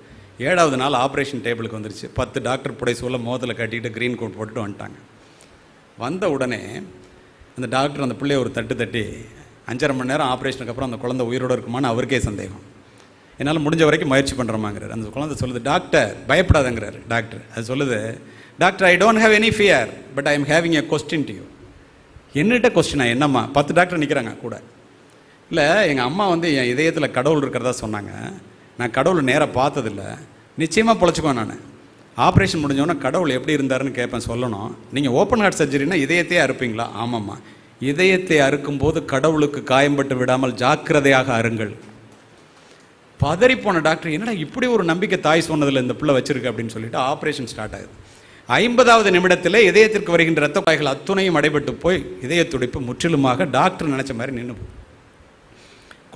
ஏழாவது நாள் ஆப்ரேஷன் டேபிளுக்கு வந்துருச்சு. பத்து டாக்டர் புடை மோதலை கட்டிக்கிட்டு கட்டிட்டு க்ரீன் கோட் போட்டுட்டு வந்துட்டாங்க. வந்த உடனே அந்த டாக்டர் அந்த பிள்ளைய ஒரு தட்டு தட்டி அஞ்சரை மணி நேரம் ஆப்ரேஷனுக்கு அப்புறம் அந்த குழந்தை உயிரோடு இருக்குமான்னு அவருக்கே சந்தேகம். என்னால் முடிஞ்ச வரைக்கும் முயற்சி பண்ணுறோமாங்கிறார் அந்த குழந்தை சொல்லுது டாக்டர் பயப்படாதங்கிறார் டாக்டர். அது சொல்லுது doctor I don't have any fear but I am having a question to you என்னட்ட கொஸ்டினா என்னம்மா? பத்து டாக்டர் நிற்கிறாங்க கூட. இல்லை எங்கள் அம்மா வந்து என் இதயத்தில் கடவுள் இருக்கிறதா சொன்னாங்க. நான் கடவுளை நேராக பார்த்ததில்ல. நிச்சயமாக பொழைச்சிக்குவேன் நான். ஆப்ரேஷன் முடிஞ்சோன்னா கடவுள் எப்படி இருந்தாருன்னு கேட்பேன் சொல்லணும். நீங்கள் ஓப்பன் ஹார்ட் சர்ஜரினா இதயத்தையே அறுப்பீங்களா? ஆமாம்மா. இதயத்தை அறுக்கும்போது கடவுளுக்கு காயம்பட்டு விடாமல் ஜாக்கிரதையாக அருங்கள். பதறிப்போன டாக்டர் என்னடா இப்படி ஒரு நம்பிக்கை தாய் சொன்னதில் இந்த பிள்ளை வச்சிருக்கு? அப்படின்னு சொல்லிட்டு ஆப்ரேஷன் ஸ்டார்ட் ஆகுது. ஐம்பதாவது நிமிடத்தில் இதயத்திற்கு வருகின்ற ரத்த குழாய்கள் அத்துணையும் அடைபட்டு போய் இதய துடிப்பு முற்றிலுமாக டாக்டர் நினச்ச மாதிரி நின்று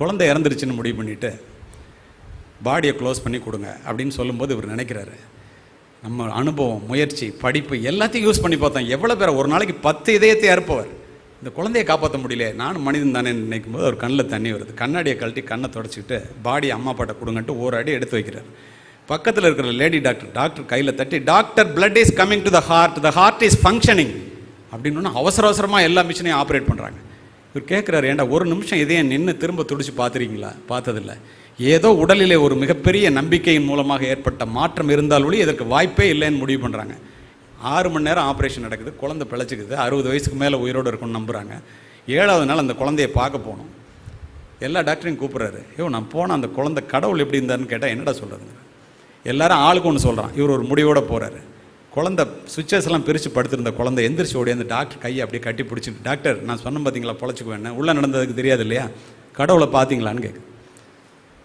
குழந்தை இறந்துருச்சுன்னு முடிவு பண்ணிட்டு பாடியை க்ளோஸ் பண்ணி கொடுங்க அப்படின்னு சொல்லும்போது இவர் நினைக்கிறாரு. நம்ம அனுபவம் முயற்சி படிப்பு எல்லாத்தையும் யூஸ் பண்ணி பார்த்தோம். எவ்வளோ பேர் ஒரு நாளைக்கு பத்து இதயத்தை அறுப்பவர். இந்த குழந்தையை காப்பாற்ற முடியல நானும் மனிதன் தானே நினைக்கும் போது அவர் கண்ணில் தண்ணி வருது. கண்ணாடியை கழட்டி கண்ணை தொடச்சிக்கிட்டு பாடி அம்மா பாட்டை கொடுங்கன்ட்டு ஒரு அடி எடுத்து வைக்கிறார். பக்கத்தில் இருக்கிற லேடி டாக்டர் டாக்டர் கையில் தட்டி doctor blood is coming to the heart the heart is functioning அப்படின்னு அவசர அவசரமாக எல்லா மிஷினையும் ஆப்ரேட் பண்ணுறாங்க இவர் கேட்குறாரு ஏன்டா ஒரு நிமிஷம் இதயம் நின்று திரும்ப துடிச்சு பார்த்துருக்கீங்களா பார்த்ததில்ல. ஏதோ உடலிலே ஒரு மிகப்பெரிய நம்பிக்கையின் மூலமாக ஏற்பட்ட மாற்றம் இருந்தால் ஒளி இதற்கு வாய்ப்பே இல்லைன்னு முடிவு பண்ணுறாங்க ஆறு மணி நேரம் ஆப்ரேஷன் நடக்குது. குழந்தை பிழைச்சிக்குது. அறுபது வயசுக்கு மேலே உயிரோடு இருக்கும்னு நம்புகிறாங்க ஏழாவது நாள் அந்த குழந்தைய பார்க்க போகணும் எல்லா டாக்டரையும் கூப்பிட்றாரு. ஐயோ நான் போனேன் அந்த குழந்தை கடவுள் எப்படி இருந்தாருன்னு கேட்டால் என்னடா சொல்கிறதுங்க எல்லாரும் ஆளுக்கு ஒன்று சொல்கிறான் இவர் ஒரு முடிவோடு போகிறாரு குழந்தை சுவிச்சஸ் எல்லாம் பிரித்து படுத்திருந்த குழந்தை எந்திரிச்சு ஓடி அந்த டாக்டர் கையை அப்படியே கட்டி பிடிச்சிட்டு டாக்டர் நான் சொன்ன பார்த்தீங்களா பொழைச்சிக்குவேன் உள்ளே நடந்ததுக்கு தெரியாது இல்லையா? கடவுளை பார்த்தீங்களான்னு கேட்கு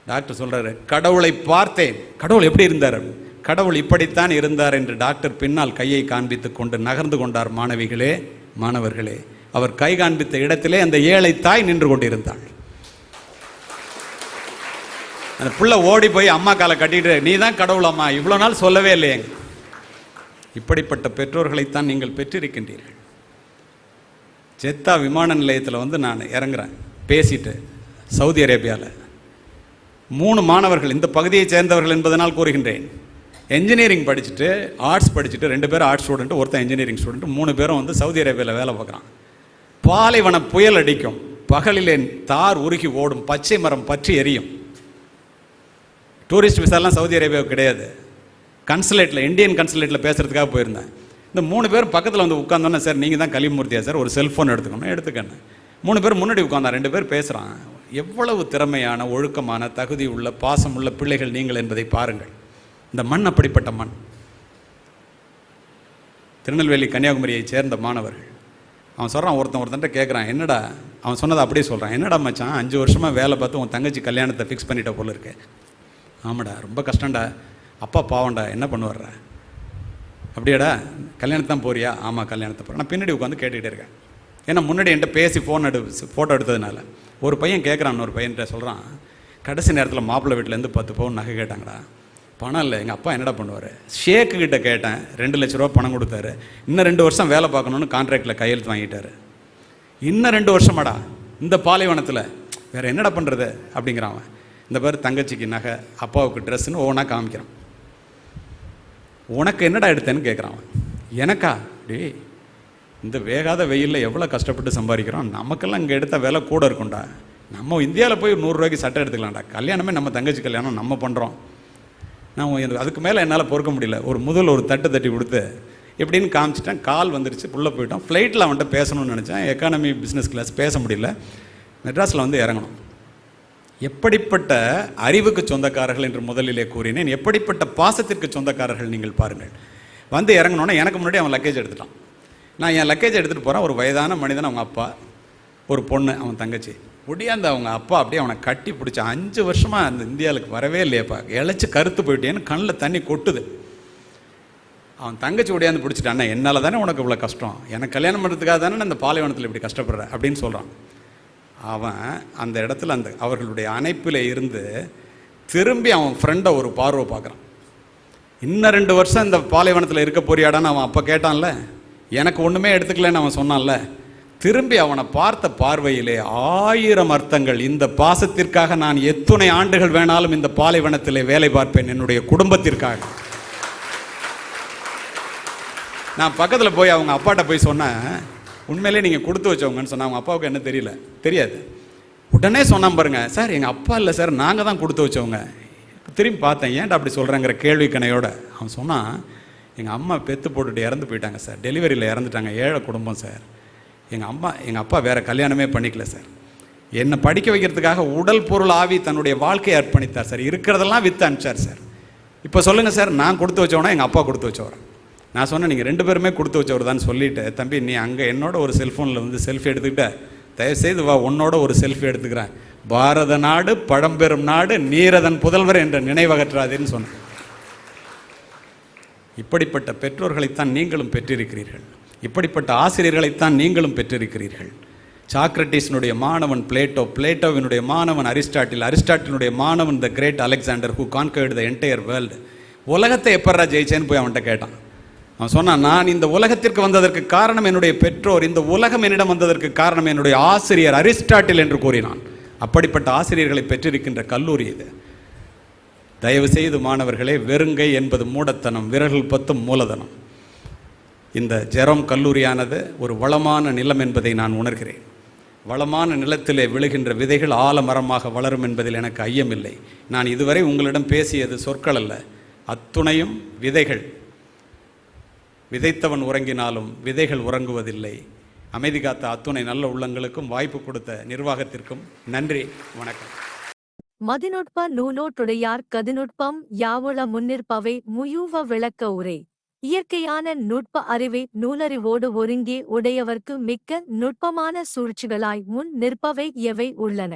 டாக்டர் சொல்கிறாரு கடவுளை பார்த்தேன். கடவுள் எப்படி இருந்தார்? அப்படின்னு கடவுள் இப்படித்தான் இருந்தார் என்று டாக்டர் பின்னால் கையை காண்பித்து கொண்டு நகர்ந்து கொண்டார் மாணவிகளே மாணவர்களே. அவர் கை காண்பித்த இடத்திலே அந்த ஏழை தாய் நின்று கொண்டிருந்தாள். அந்த புள்ள ஓடி போய் அம்மா காலை கட்டிட்டு நீ தான் கடவுள் அம்மா இவ்வளோ நாள் சொல்லவே இல்லையேங்க இப்படிப்பட்ட பெற்றோர்களைத்தான் நீங்கள் பெற்றிருக்கின்றீர்கள். ஜெத்தா விமான நிலையத்தில் வந்து நான் இறங்குறேன். பேசிட்டு சவுதி அரேபியாவில் மூணு மாணவர்கள் இந்த பகுதியைச் சேர்ந்தவர்கள் என்பதனால் கூறுகின்றேன். என்ஜினியரிங் படிச்சுட்டு ஆர்ட்ஸ் படிச்சுட்டு ரெண்டு பேரும் ஆர்ட்ஸ் ஸ்டூடெண்ட் ஒருத்தன் இன்ஜினியரிங் ஸ்டூடெண்ட் மூணு பேரும் வந்து சவுதி அரேபியாவில் வேலை பார்க்குறான். பாலைவன புயல் அடிக்கும். பகலிலே தார் உருகி ஓடும். பச்சை மரம் பற்றி எரியும். டூரிஸ்ட் விசாலாம் சவுதி அரேபியாவுக்கு கிடையாது. கன்சுலேட்டில் இந்தியன் கன்சுலேட்டில் பேசுகிறதுக்காக போயிருந்தேன். இந்த மூணு பேரும் பக்கத்தில் வந்து உட்காந்தோன்னே சார் நீங்கள் தான் கலிமூர்த்தியா சார்? ஒரு செல்ஃபோன் எடுத்துக்கணும். எடுத்துக்கணும் மூணு பேர் முன்னாடி உட்காந்தா ரெண்டு பேர் பேசுகிறான் எவ்வளவு திறமையான ஒழுக்கமான தகுதி உள்ள பாசம் உள்ள பிள்ளைகள் நீங்கள் என்பதை பாருங்கள். இந்த மண் அப்படிப்பட்ட மண். திருநெல்வேலி கன்னியாகுமரியை சேர்ந்த மாணவர்கள். அவன் சொல்கிறான் ஒருத்தன் ஒருத்தன்ட்ட கேட்குறான் என்னடா? அவன் சொன்னதை அப்படியே சொல்கிறான் என்னடா மச்சான் அஞ்சு வருஷமாக வேலை பார்த்து உன் தங்கச்சி கல்யாணத்தை ஃபிக்ஸ் பண்ணிட்ட போல இருக்கு. ஆமாடா ரொம்ப கஷ்டம்டா. அப்பா பாவம்டா என்ன பண்ணுவார்ற? அப்படியாடா கல்யாணத்து தான் போறியா? ஆமாம் கல்யாணத்தை போகிறேன் நான் பின்னாடி உட்காந்து கேட்டுக்கிட்டே இருக்கேன். ஏன்னா முன்னாடி என்கிட்ட பேசி ஃபோன் எடு ஃபோட்டோ எடுத்ததுனால. ஒரு பையன் கேட்குறான் ஒரு பையன்கிட்ட சொல்கிறான் கடைசி நேரத்தில் மாப்பிள்ளை வீட்டிலேருந்து பத்து பவுன் நகை கேட்டாங்கடா. பணம் இல்லை. எங்கள் அப்பா என்னடா பண்ணுவார்? ஷேக்கு கிட்ட கேட்டேன். ரெண்டு லட்ச ரூபா பணம் கொடுத்தாரு. இன்னும் ரெண்டு வருஷம் வேலை பார்க்கணுன்னு கான்ட்ராக்டில் கையெழுத்து வாங்கிட்டார். இன்னும் ரெண்டு வருஷமாடா. இந்த பாலைவனத்தில் வேறு என்னடா பண்ணுறது அப்படிங்கிறான் இந்த பேர் தங்கச்சிக்கு நகை அப்பாவுக்கு ட்ரெஸ்ஸுன்னு ஒவ்வொன்றா காமிக்கிறான். உனக்கு என்னடா எடுத்தேன்னு கேட்குறான் அவன். எனக்கா? டே இந்த வேகாத வெயிலில் எவ்வளோ கஷ்டப்பட்டு சம்பாதிக்கிறோம்? நமக்கெல்லாம் இங்கே எடுத்த வேலை கூட இருக்கும்டா. நம்ம இந்தியாவில் போய் நூறுரூவாய்க்கு சட்டை எடுத்துக்கலாம்டா. கல்யாணமே நம்ம தங்கச்சி கல்யாணம் நம்ம பண்ணுறோம் நான் எனக்கு அதுக்கு மேலே என்னால் பொறுக்க முடியல. ஒரு முதல் ஒரு தட்டு தட்டி கொடுத்து எப்படின்னு காமிச்சிட்டேன். கால் வந்துருச்சு உள்ளே போயிட்டோம். ஃப்ளைட்டில் அவன்கிட்ட பேசணும்னு நினச்சேன். எக்கானமி பிஸ்னஸ் கிளாஸ் பேச முடியல. மெட்ராஸில் வந்து இறங்கணும். எப்படிப்பட்ட அறிவுக்கு சொந்தக்காரர்கள் என்று முதலிலே கூறினேன். எப்படிப்பட்ட பாசத்திற்கு சொந்தக்காரர்கள் நீங்கள் பாருங்கள். வந்து இறங்கணுன்னா எனக்கு முன்னாடி அவன் லக்கேஜ் எடுத்துட்டான். நான் என் லக்கேஜ் எடுத்துகிட்டு போகிறேன் ஒரு வயதான மனிதன் அவங்க அப்பா ஒரு பொண்ணு அவன் தங்கச்சி. ஒடியாந்து அவங்க அப்பா அப்படியே அவனை கட்டி பிடிச்சி அஞ்சு வருஷமாக அந்த இந்தியாவுக்கு வரவே இல்லையப்பா. இழைச்சி கருத்து போயிட்டேன்னு கண்ணில் தண்ணி கொட்டுது. அவன் தங்கச்சி ஒடியாந்து பிடிச்சிட்டான் என்னால் தானே உனக்கு இவ்வளோ கஷ்டம்? எனக்கு கல்யாணம் பண்ணுறதுக்காக தானே நான் இந்த பாலைவனத்தில் இப்படி கஷ்டப்படுறேன் அப்படின்னு சொல்கிறான் அவன் அந்த இடத்துல அந்த அவர்களுடைய அணைப்பில் இருந்து திரும்பி அவன் ஃப்ரெண்டை ஒரு பார்வை பார்க்குறான். இன்னும் ரெண்டு வருஷம் இந்த பாலைவனத்தில் இருக்க போறியாடான்னு அவன் அப்போ கேட்டான்ல. எனக்கு ஒன்றுமே எடுத்துக்கலன்னு அவன் சொன்னான்ல. திரும்பி அவனை பார்த்த பார்வையிலே ஆயிரம் அர்த்தங்கள். இந்த பாசத்திற்காக நான் எத்துணை ஆண்டுகள் வேணாலும் இந்த பாலைவனத்திலே வேலை பார்ப்பேன் என்னுடைய குடும்பத்திற்காக. நான் பக்கத்தில் போய் அவங்க அப்பாட்ட போய் சொன்னேன் உண்மையிலே நீங்கள் கொடுத்து வச்சவங்கன்னு சொன்னா அவங்க அப்பாவுக்கு என்ன தெரியல? தெரியாது. உடனே சொன்னான் பாருங்க சார் எங்கள் அப்பா இல்லை சார் நாங்கள் தான் கொடுத்து வச்சவங்க. திரும்பி பார்த்தேன் ஏன்டா அப்படி சொல்கிறேங்கிற கேள்வி கணையோட. அவன் சொன்னான் எங்கள் அம்மா பெத்து போட்டுட்டு இறந்து போயிட்டாங்க சார் டெலிவரியில் இறந்துட்டாங்க ஏழை குடும்பம் சார். எங்கள் அம்மா எங்கள் அப்பா வேறு கல்யாணமே பண்ணிக்கல சார். என்னை படிக்க வைக்கிறதுக்காக உடல் பொருள் ஆவி தன்னுடைய வாழ்க்கையை அர்ப்பணித்தார் சார். இருக்கிறதெல்லாம் விற்று அனுப்பிச்சார் சார். இப்போ சொல்லுங்கள் சார். நான் கொடுத்து வச்சவனா எங்கள் அப்பா கொடுத்து வச்சவர்? நான் சொன்னேன் நீங்கள் ரெண்டு பேருமே கொடுத்து வச்சவர் தான் சொல்லிவிட்டு தம்பி நீ அங்கே என்னோட ஒரு செல்ஃபோனில் வந்து செல்ஃபி எடுத்துக்கிட்ட. தயவுசெய்து வா உன்னோட ஒரு செல்ஃபி எடுத்துக்கிறேன். பாரத நாடு பழம்பெரும் நாடு நீரதன் புதல்வர் என்ற நினைவகற்றாதேன்னு சொன்னேன். இப்படிப்பட்ட பெற்றோர்களைத்தான் நீங்களும் பெற்றிருக்கிறீர்கள். இப்படிப்பட்ட ஆசிரியர்களைத்தான் நீங்களும் பெற்றிருக்கிறீர்கள். சாக்ரட்டிஸினுடைய மாணவன் பிளேட்டோ பிளேட்டோவினுடைய மாணவன் அரிஸ்டாட்டில் அரிஸ்டாட்டினுடைய மாணவன் the great Alexander who conquered the entire world உலகத்தை எப்பட்றா ஜெயிச்சேன்னு போய் அவன்கிட்ட கேட்டான். அவன் சொன்னான் நான் இந்த உலகத்திற்கு வந்ததற்கு காரணம் என்னுடைய பெற்றோர் இந்த உலகம் என்னிடம் வந்ததற்கு காரணம் என்னுடைய ஆசிரியர் அரிஸ்டாட்டில் என்று கூறினான். அப்படிப்பட்ட ஆசிரியர்களை பெற்றிருக்கின்ற கல்லூரி இது. தயவு செய்து மாணவர்களே வெறுங்கை என்பது மூடத்தனம் விரல்கள் பத்தும் மூலதனம். இந்த ஜெரம் கல்லூரியானது ஒரு வளமான நிலம் என்பதை நான் உணர்கிறேன். வளமான நிலத்திலே விழுகின்ற விதைகள் ஆலமரமாக வளரும் என்பதில் எனக்கு ஐயமில்லை. நான் இதுவரை உங்களிடம் பேசியது சொற்கள் அல்ல. அத்துணையும் விதைகள். விதைத்தவன் உறங்கினாலும் விதைகள் உறங்குவதில்லை. அமைதி காத்த அத்துணை நல்ல உள்ளங்களுக்கும் வாய்ப்பு கொடுத்த நிர்வாகத்திற்கும் நன்றி வணக்கம். மதிநுட்ப நூலோட்டுடையார் கதிநுட்பம் யாவள முன்னிற்பவை முயூவ விளக்க உரை. இயற்கையான நுட்ப அறிவை நூலறிவோடு ஒருங்கே உடையவர்க்கு மிக்க நுட்பமான சூழ்ச்சிகளாய் முன் நிற்பவை எவை உள்ளன?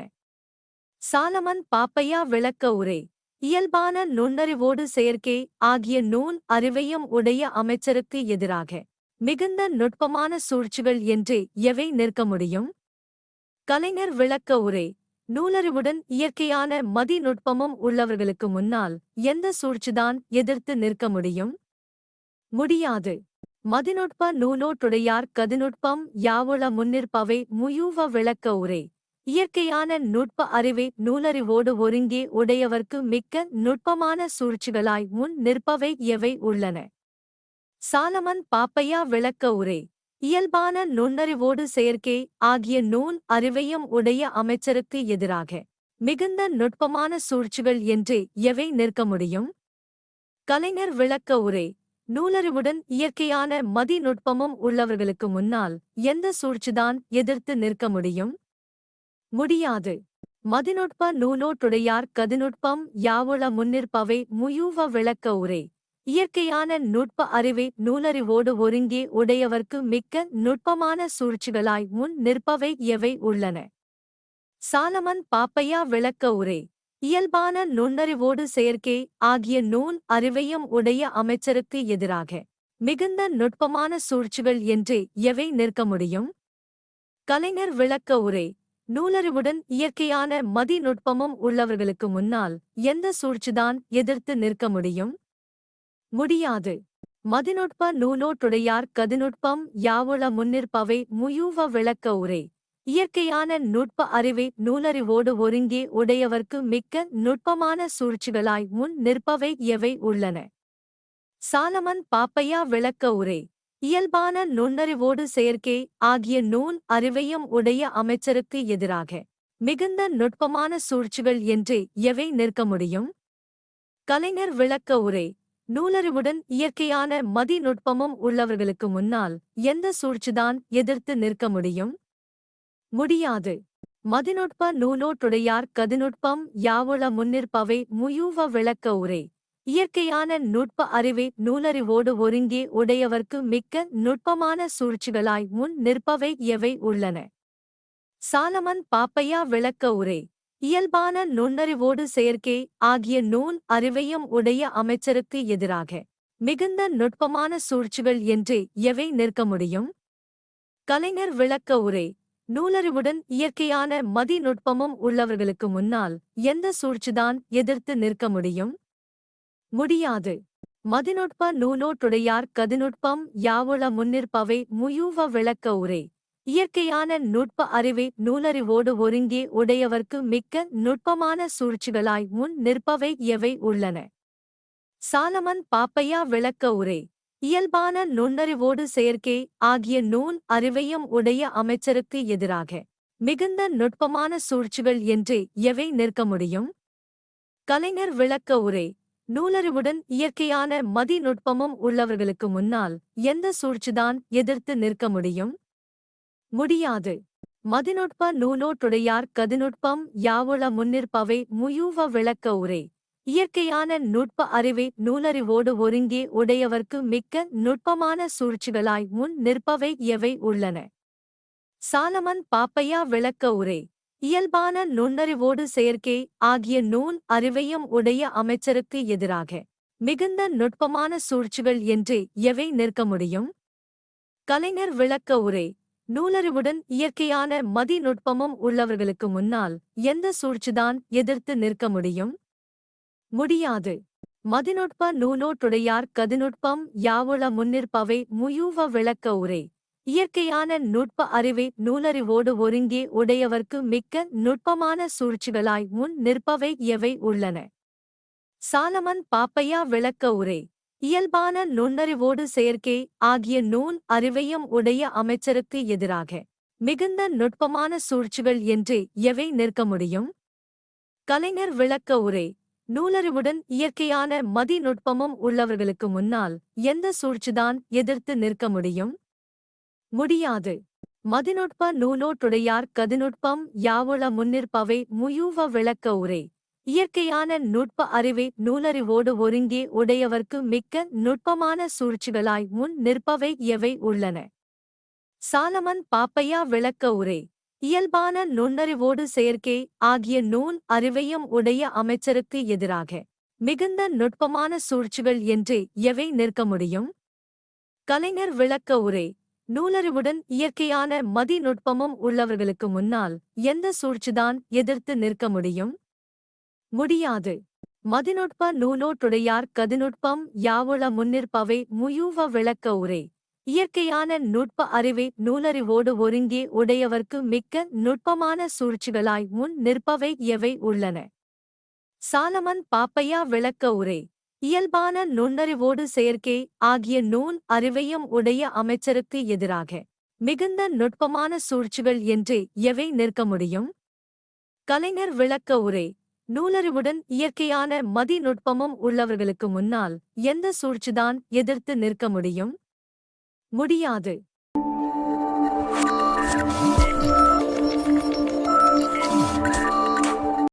சாலமன் பாப்பையா விளக்க உரை. இயல்பான நுண்ணறிவோடு செயற்கை ஆகிய நூல் அறிவையும் உடைய அமைச்சருக்கு எதிராக மிகுந்த நுட்பமான சூழ்ச்சிகள் என்று எவை நிற்க முடியும்? கலைஞர் விளக்க உரை. நூலறிவுடன் இயற்கையான மதிநுட்பமும் உள்ளவர்களுக்கு முன்னால் எந்த சூழ்ச்சிதான் எதிர்த்து நிற்க முடியும்? முடியாது. மதிநுட்ப நூலோட்டுடையார் கதிநுட்பம் யாவுள முன்னிற்பவை முயூவ விளக்க உரை. இயற்கையான நுட்ப அறிவை நூலறிவோடு ஒருங்கே உடையவர்க்கு மிக்க நுட்பமான சூழ்ச்சிகளாய் முன் நிற்பவை எவை உள்ளன. சாலமன் பாப்பையா விளக்க உரை. இயல்பான நுண்ணறிவோடு செயற்கை ஆகிய நூல் அறிவையும் உடைய அமைச்சருக்கு எதிராக மிகுந்த நுட்பமான சூழ்ச்சிகள் என்று எவை நிற்க முடியும்? கலைஞர் விளக்க உரை. நூலறிவுடன் இயற்கையான மதி நுட்பமும் உள்ளவர்களுக்கு முன்னால் எந்த சூழ்ச்சிதான் எதிர்த்து நிற்க முடியும்? முடியாது. மதிநுட்ப நூலோட்டுடையார் கதிநுட்பம் யாவுள முன்னிற்பவை முயூவ விளக்க உரை. இயற்கையான நுட்ப அறிவை நூலறிவோடு ஒருங்கே உடையவர்க்கு மிக்க நுட்பமான சூழ்ச்சிகளாய் முன் நிற்பவை எவை உள்ளன? சாலமன் பாப்பையா விளக்க உரை. இயல்பான நுண்ணறிவோடு செயற்கை ஆகிய நூல் அறிவையும் உடைய அமைச்சருக்கு எதிராக மிகுந்த நுட்பமான சூழ்ச்சிகள் என்று எவை நிற்க முடியும்? கலைஞர் விளக்க உரை நூலறிவுடன் இயற்கையான மதி நுட்பமும் உள்ளவர்களுக்கு முன்னால் எந்த சூழ்ச்சிதான் எதிர்த்து நிற்க முடியும்? முடியாது. மதிநுட்ப நூலோட்டுடையார் கதிநுட்பம் யாவுள முன்னிற்பவை முயூவ விளக்க உரை இயற்கையான நுட்ப அறிவை நூலறிவோடு ஒருங்கே உடையவர்க்கு மிக்க நுட்பமான சூழ்ச்சிகளாய் முன் நிற்பவை எவை உள்ளன? சாலமன் பாப்பையா விளக்க உரை. இயல்பான நுண்ணறிவோடு செயற்கை ஆகிய நூல் அறிவையும் உடைய அமைச்சருக்கு எதிராக மிகுந்த நுட்பமான சூழ்ச்சிகள் என்று எவை நிற்க முடியும்? கலைஞர் விளக்க உரை. நூலறிவுடன் இயற்கையான மதிநுட்பமும் உள்ளவர்களுக்கு முன்னால் எந்த சூழ்ச்சிதான் எதிர்த்து நிற்க முடியும்? முடியாது. மதிநுட்ப நூலோட்டுடையார் கதிநுட்பம் யாவுள முன்னிற்பவை முயூவ விளக்க உரை. இயற்கையான நுட்ப அறிவை நூலறிவோடு ஒருங்கே உடையவர்க்கு மிக்க நுட்பமான சூழ்ச்சிகளாய் முன் நிற்பவை எவை உள்ளன. சாலமன் பாப்பையா விளக்க உரை. இயல்பான நுண்ணறிவோடு செயற்கை ஆகிய நூல் அறிவையும் உடைய அமைச்சருக்கு எதிராக மிகுந்த நுட்பமான சூழ்ச்சிகள் என்று எவை நிற்க முடியும்? கலைஞர் விளக்க உரை. நூலறிவுடன் இயற்கையான மதி நுட்பமும் உள்ளவர்களுக்கு முன்னால் எந்த சூழ்ச்சிதான் எதிர்த்து நிற்க முடியும்? முடியாது. மதிநுட்ப நூலோட்டுடையார் கதிநுட்பம் யாவுள முன்னிற்பவை முயூவ விளக்க உரை. இயற்கையான நுட்ப அறிவை நூலறிவோடு ஒருங்கே உடையவர்க்கு மிக்க நுட்பமான சூழ்ச்சிகளாய் முன் நிற்பவை எவை உள்ளன? சாலமன் பாப்பையா விளக்க உரை. இயல்பான நுண்ணறிவோடு செயற்கை ஆகிய நூல் அறிவையும் உடைய அமைச்சருக்கு எதிராக மிகுந்த நுட்பமான சூழ்ச்சிகள் என்று எவை நிற்க முடியும்? கலைஞர் விளக்க உரை நூலறிவுடன் இயற்கையான மதி நுட்பமும் உள்ளவர்களுக்கு முன்னால் எந்த சூழ்ச்சிதான் எதிர்த்து நிற்க முடியும்? முடியாது. மதிநுட்ப நூலோட்டுடையார் கதிநுட்பம் யாவுள முன்னிற்பவை முயூவ விளக்க உரை இயற்கையான நுட்ப அறிவை நூலறிவோடு ஒருங்கே உடையவர்க்கு மிக்க நுட்பமான சூழ்ச்சிகளாய் முன் நிற்பவை எவை உள்ளன? சாலமன் பாப்பையா விளக்க உரை. இயல்பான நுண்ணறிவோடு செயற்கை ஆகிய நூல் அறிவையும் உடைய அமைச்சருக்கு எதிராக மிகுந்த நுட்பமான சூழ்ச்சிகள் என்று எவை நிற்க முடியும்? கலைஞர் விளக்க உரை. நூலறிவுடன் இயற்கையான மதிநுட்பமும் உள்ளவர்களுக்கு முன்னால் எந்த சூழ்ச்சிதான் எதிர்த்து நிற்க முடியும்? முடியாது. மதிநுட்ப நூலோட்டுடையார் கதிநுட்பம் யாவுள முன்னிற்பவை முயூவ விளக்க உரை. இயற்கையான நுட்ப அறிவை நூலறிவோடு ஒருங்கே உடையவர்க்கு மிக்க நுட்பமான சூழ்ச்சிகளாய் முன் நிற்பவை எவை உள்ளன. சாலமன் பாப்பையா விளக்க உரை. இயல்பான நுண்ணறிவோடு செயற்கை ஆகிய நூல் அறிவையும் உடைய அமைச்சருக்கு எதிராக மிகுந்த நுட்பமான சூழ்ச்சிகள் என்று எவை நிற்க முடியும்? கலைஞர் விளக்க உரை. நூலறிவுடன் இயற்கையான மதி நுட்பமும் உள்ளவர்களுக்கு முன்னால் எந்த சூழ்ச்சிதான் எதிர்த்து நிற்க முடியும்? முடியாது. மதிநுட்ப நூலோட்டுடையார் கதிநுட்பம் யாவுள முன்னிற்பவை முயூவ விளக்க உரை. இயற்கையான நுட்ப அறிவை நூலறிவோடு ஒருங்கே உடையவர்க்கு மிக்க நுட்பமான சூழ்ச்சிகளாய் முன் நிற்பவை எவை உள்ளன? சாலமன் பாப்பையா விளக்க உரை. இயல்பான நுண்ணறிவோடு செயற்கை ஆகிய நூல் அறிவையும் உடைய அமைச்சருக்கு எதிராக மிகுந்த நுட்பமான சூழ்ச்சிகள் என்று எவை நிற்க முடியும்? கலைஞர் விளக்க உரை நூலறிவுடன் இயற்கையான மதி நுட்பமும் உள்ளவர்களுக்கு முன்னால் எந்த சூழ்ச்சிதான் எதிர்த்து நிற்க முடியும்? முடியாது. மதிநுட்ப நூலோட்டுடையார் கதிநுட்பம் யாவுள முன்னிற்பவை முயூவ விளக்க உரை இயற்கையான நுட்ப அறிவை நூலறிவோடு ஒருங்கே உடையவர்க்கு மிக்க நுட்பமான சூழ்ச்சிகளாய் முன் நிற்பவை எவை உள்ளன? சாலமன் பாப்பையா விளக்க உரை. இயல்பான நுண்ணறிவோடு செயற்கை ஆகிய நூல் அறிவையும் உடைய அமைச்சருக்கு எதிராக மிகுந்த நுட்பமான சூழ்ச்சிகள் என்று எவை நிற்க முடியும்? கலைஞர் விளக்க உரை. நூலறிவுடன் இயற்கையான மதிநுட்பமும் உள்ளவர்களுக்கு முன்னால் எந்த சூழ்ச்சிதான் எதிர்த்து நிற்க முடியும்? முடியாது.